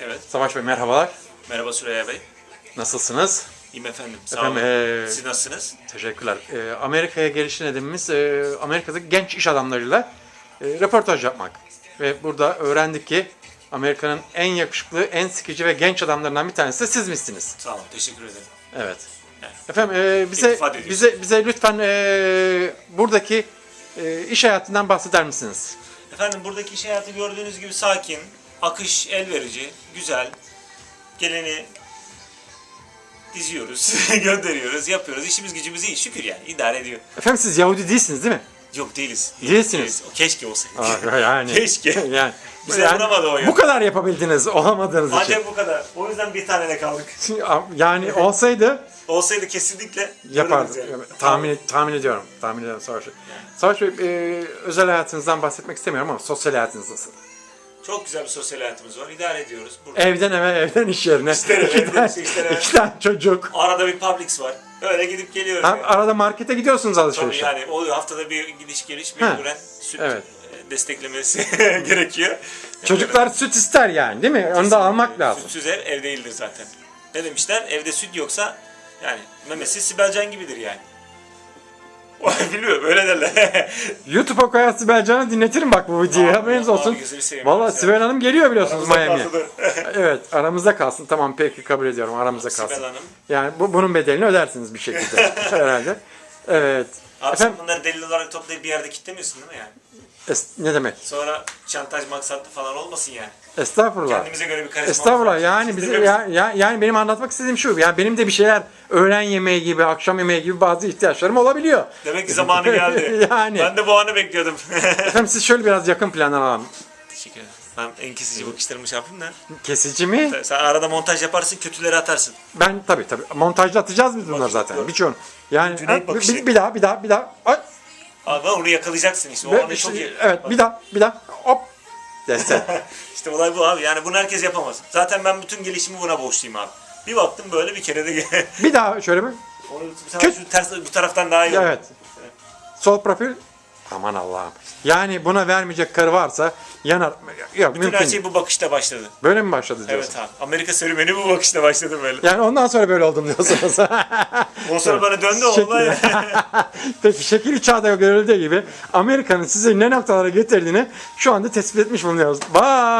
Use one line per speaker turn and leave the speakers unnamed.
Evet.
Savaş Bey merhabalar.
Merhaba Süreyya Bey.
Nasılsınız?
İyiyim efendim. Sağ
Efendim,
olun.
eee,
Siz nasılsınız?
Teşekkürler. Ee, Amerika'ya geliş nedenimiz e, Amerika'daki genç iş adamlarıyla e, röportaj yapmak. Ve burada öğrendik ki Amerika'nın en yakışıklı, en sıkıcı ve genç adamlarından bir tanesi de siz misiniz?
Sağ olun. Teşekkür ederim.
Evet.
Evet.
Efendim e, bize bize bize lütfen e, buradaki e, iş hayatından bahseder misiniz?
Efendim buradaki iş hayatı gördüğünüz gibi sakin, akış elverici, güzel. Geleni diziyoruz, gönderiyoruz, yapıyoruz. İşimiz gücümüz iyi. Şükür yani. idare ediyor.
Efendim siz Yahudi değilsiniz değil mi?
Yok değiliz.
Değilsiniz.
Keşke olsaydık.
Aa, yani.
Keşke.
yani.
Bize vuramadı o ya.
Bu kadar yapabildiniz olamadığınız için.
Ancak bu kadar. O yüzden bir tanede kaldık.
Yani olsaydı
Olsaydı kesinlikle
Yapardı.
görürüz yani.
Tahmin, tahmin ediyorum. Tahmin ediyorum Savaş Bey. Savaş Bey, e, özel hayatınızdan bahsetmek istemiyorum ama sosyal hayatınız nasıl?
Çok güzel bir sosyal hayatımız var. İdare ediyoruz. Burada
Evden eve, evden iş yerine.
İster eve,
iki,
evden
tane,
ister eve.
iki tane çocuk.
arada bir Publix var. Öyle gidip geliyoruz.
Ha,
yani.
arada markete gidiyorsunuz
Tabii
alışverişe.
yani oluyor haftada bir gidiş geliş mecburen süt
Evet.
e, desteklemesi gerekiyor.
Çocuklar süt ister yani değil mi? Onu da almak lazım.
Sütsüz ev ev değildir zaten. Ne demişler? Evde süt yoksa yani memesi Sibelcan gibidir yani. Bilmiyorum öyle derler.
YouTube'a koyar Sibel Can'ı dinletirim bak bu videoyu. Haberiniz olsun. Valla. Sibel Hanım geliyor biliyorsunuz
Aramızda
Miami'ye. Evet aramızda kalsın. Tamam peki kabul ediyorum aramızda kalsın.
Sibel Hanım.
Yani bu, bunun bedelini ödersiniz bir şekilde herhalde. Evet.
Abi
Efendim
sen bunları delil olarak toplayıp bir yerde kitlemiyorsun değil mi yani?
Es- ne demek?
Sonra şantaj maksatlı falan olmasın yani.
Estağfurullah.
Kendimize göre bir karizma
Estağfurullah yani bizi ya, ya- yani benim anlatmak istediğim şu. Yani benim de bir şeyler öğlen yemeği gibi, akşam yemeği gibi bazı ihtiyaçlarım olabiliyor.
Demek ki zamanı geldi.
Yani.
Ben de bu anı bekliyordum.
Efendim siz şöyle biraz yakın plandan alalım.
Teşekkür ederim. Ben en kesici bakışlarımı şey yapayım da.
Kesici mi?
Sen arada montaj yaparsın, kötüleri atarsın.
Ben tabii tabii. Montajda atacağız biz bunları zaten. Birçoğunu. Yani
bakışı.
bir, bir daha bir daha bir daha. Ay,
Abi onu yakalayacaksın işte. O
ve-
anı çok iyi.
evet bir daha bir daha. Hop. Deste.
İşte olay bu abi. Yani bunu herkes yapamaz. Zaten ben bütün gelişimi buna borçluyum abi. Bir baktım böyle bir kere de
bir daha şöyle mi?
Onu bu ters bu taraftan daha iyi.
Evet. Sol profil. Aman Allah'ım. Yani buna vermeyecek karı varsa yanar. Yok
Bütün
mümkün.
her şey bu bakışta başladı.
Böyle mi başladı diyorsun?
Evet abi. Amerika serüveni bu bakışta başladı böyle.
Yani ondan sonra böyle oldum diyorsunuz.
Ondan sonra bana döndü olay.
Peki şekil çağda görüldüğü gibi Amerika'nın sizi ne noktalara getirdiğini şu anda tespit etmiş bulunuyoruz. Bye.